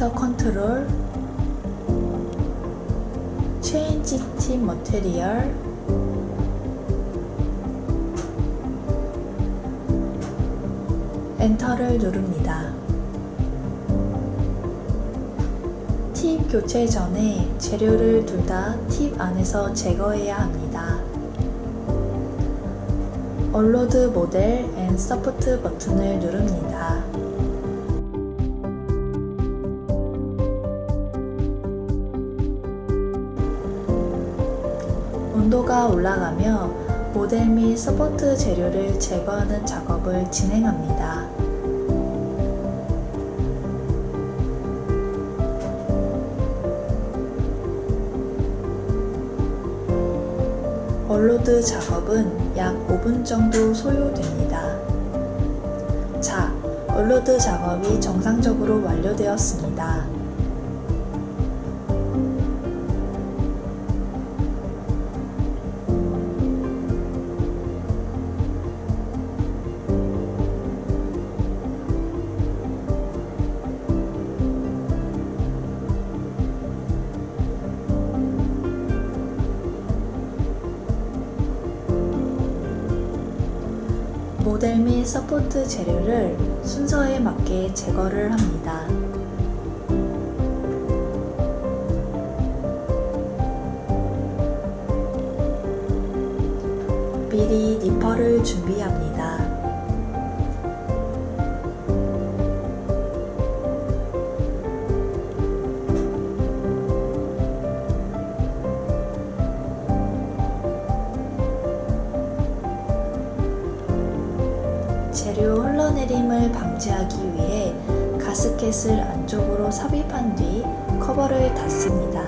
오퍼레이터 컨트롤 체인지 팀 머테리얼 엔터를 누릅니다. 팁 교체 전에 재료를 둘 다 팁 안에서 제거해야 합니다. 언로드 모델 앤 서포트 버튼을 누릅니다. 온도가 올라가며 모델 및 서포트 재료를 제거하는 작업을 진행합니다. 얼로드 작업은 약 5분 정도 소요됩니다. 자, 얼로드 작업이 정상적으로 완료되었습니다. 모델 및 서포트 재료를 순서에 맞게 제거를 합니다. 미리 니퍼를 준비합니다. 재료 흘러내림을 방지하기 위해 가스켓을 안쪽으로 삽입한 뒤 커버를 닫습니다.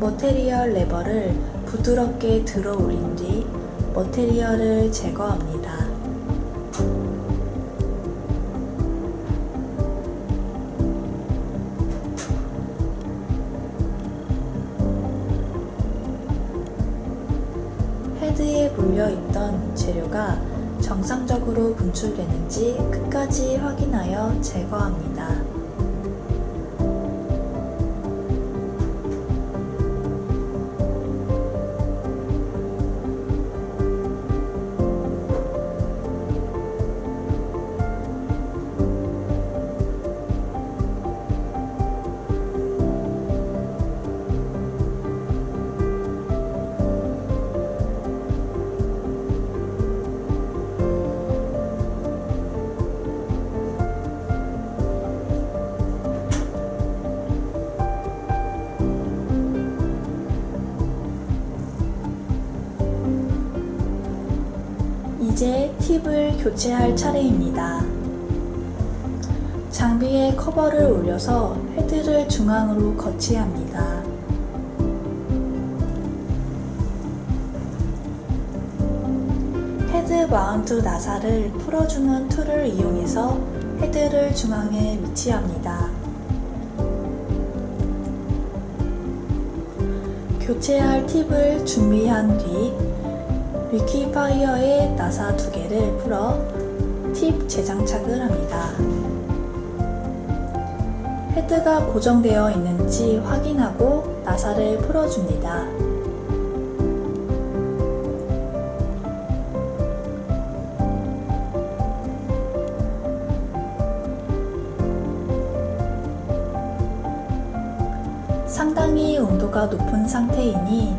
머테리얼 레버를 부드럽게 들어 올린 뒤 머테리얼을 제거합니다. 물려있던 재료가 정상적으로 분출되는지 끝까지 확인하여 제거합니다. 팁을 교체할 차례입니다. 장비에 커버를 올려서 헤드를 중앙으로 거치합니다. 헤드 마운트 나사를 풀어주는 툴을 이용해서 헤드를 중앙에 위치합니다. 교체할 팁을 준비한 뒤 위키파이어의 나사 두 개를 풀어 팁 재장착을 합니다. 헤드가 고정되어 있는지 확인하고 나사를 풀어줍니다. 상당히 온도가 높은 상태이니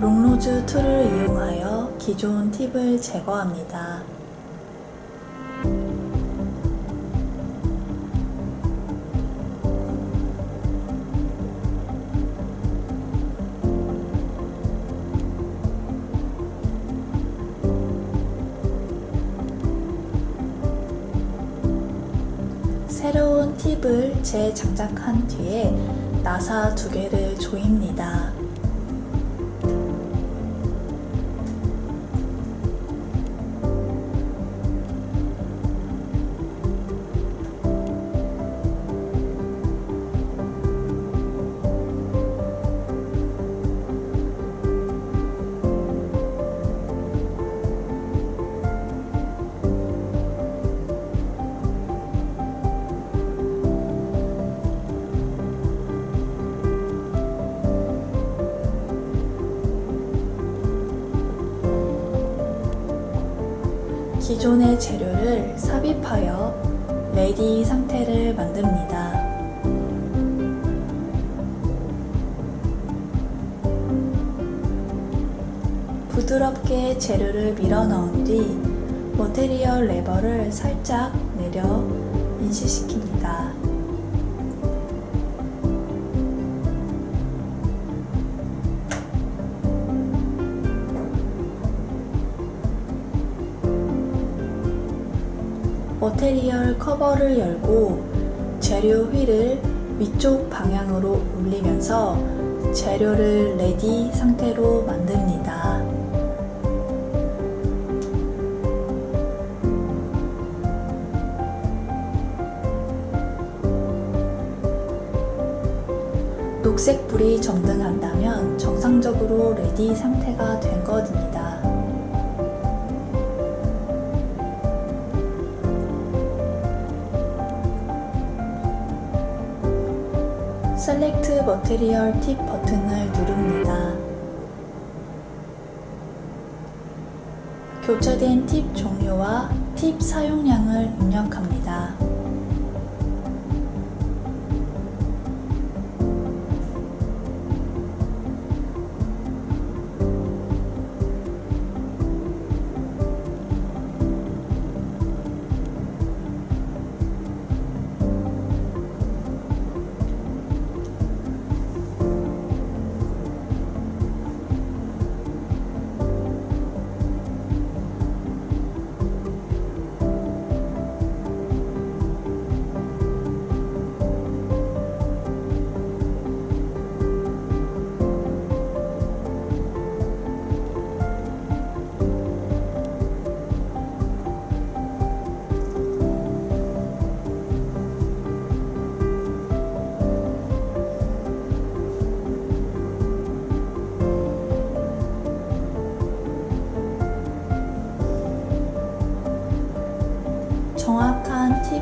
롱로즈 툴을 이용하여 기존 팁을 제거합니다. 새로운 팁을 재장착한 뒤에 나사 두 개를 조입니다. 기존의 재료를 삽입하여 레디 상태를 만듭니다. 부드럽게 재료를 밀어 넣은 뒤 모테리얼 레버를 살짝 내려 인식시킵니다. 머테리얼 커버를 열고 재료 휠을 위쪽 방향으로 올리면서 재료를 레디 상태로 만듭니다. 녹색 불이 점등한다면 정상적으로 레디 상태가 된 것입니다. 셀렉트 머테리얼 팁 버튼을 누릅니다. 교체된 팁 종류와 팁 사용량을 입력합니다.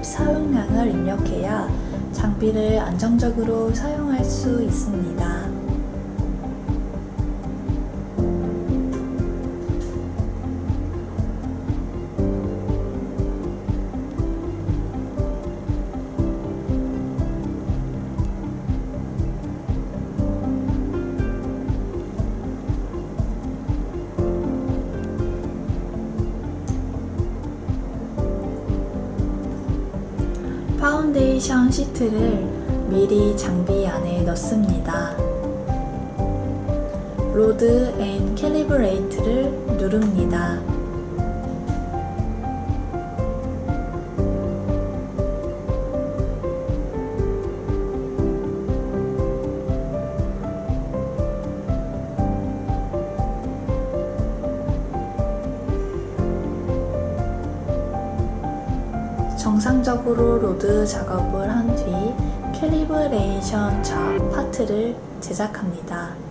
사용량을 입력해야 장비를 안정적으로 사용할 수 있습니다. 파운데이션 시트를 미리 장비 안에 넣습니다. 로드 앤 캘리브레이트를 누릅니다. 정상적으로 로드 작업을 한 뒤 캘리브레이션 좌 파트를 제작합니다.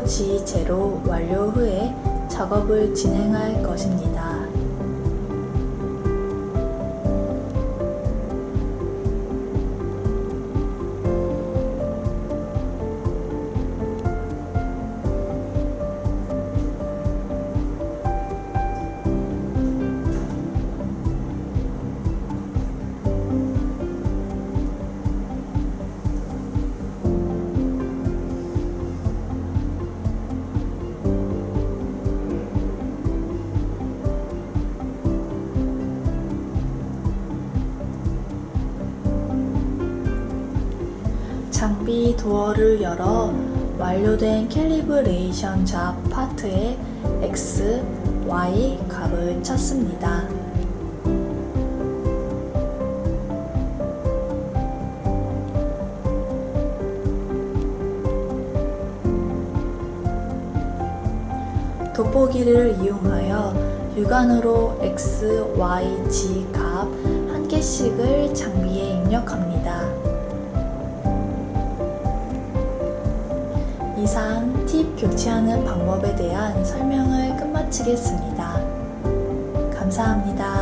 오토 G 제로 완료 후에 작업을 진행할 것입니다. 장비 도어를 열어 완료된 캘리브레이션 잡 파트에 X, y 값을 찾습니다. 돋보기를 이용하여 육안으로 x, y, z 값한 개씩을 장비에 입력합니다. 이상 팁 교체하는 방법에 대한 설명을 끝마치겠습니다. 감사합니다.